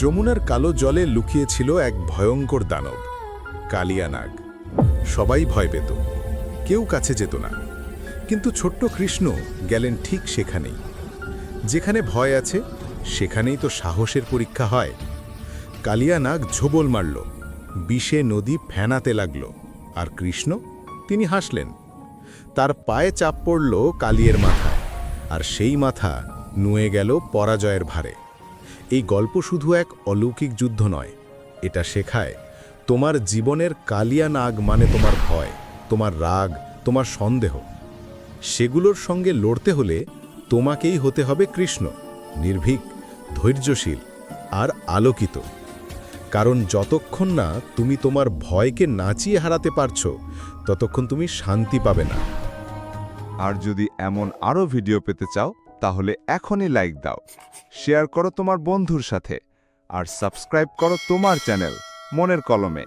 যমুনার কালো জলে লুকিয়েছিল এক ভয়ঙ্কর দানব কালিয়ানাগ সবাই ভয় পেত, কেউ কাছে যেত না। কিন্তু ছোট্ট কৃষ্ণ গেলেন ঠিক সেখানেই। যেখানে ভয় আছে, সেখানেই তো সাহসের পরীক্ষা হয়। কালিয়ানাগ ঝোবল মারল, বিষে নদী ফেনাতে লাগল, আর কৃষ্ণ তিনি হাসলেন। তার পায়ে চাপ পড়ল কালিয়ের মাথায়, আর সেই মাথা নুয়ে গেল পরাজয়ের ভারে। এই গল্প শুধু এক অলৌকিক যুদ্ধ নয়, এটা শেখায় তোমার জীবনের কালিয়া নাগ মানে তোমার ভয়, তোমার রাগ, তোমার সন্দেহ। সেগুলোর সঙ্গে লড়তে হলে তোমাকেই হতে হবে কৃষ্ণ, নির্ভীক, ধৈর্যশীল আর আলোকিত। কারণ যতক্ষণ না তুমি তোমার ভয়কে নাচিয়ে হারাতে পারছ, ততক্ষণ তুমি শান্তি পাবে না। আর যদি এমন আরও ভিডিও পেতে চাও তাহলে এখনই লাইক দাও শেয়ার করো তোমার বন্ধুর সাথে, আর সাবস্ক্রাইব করো তোমার চ্যানেল মনের কলমে।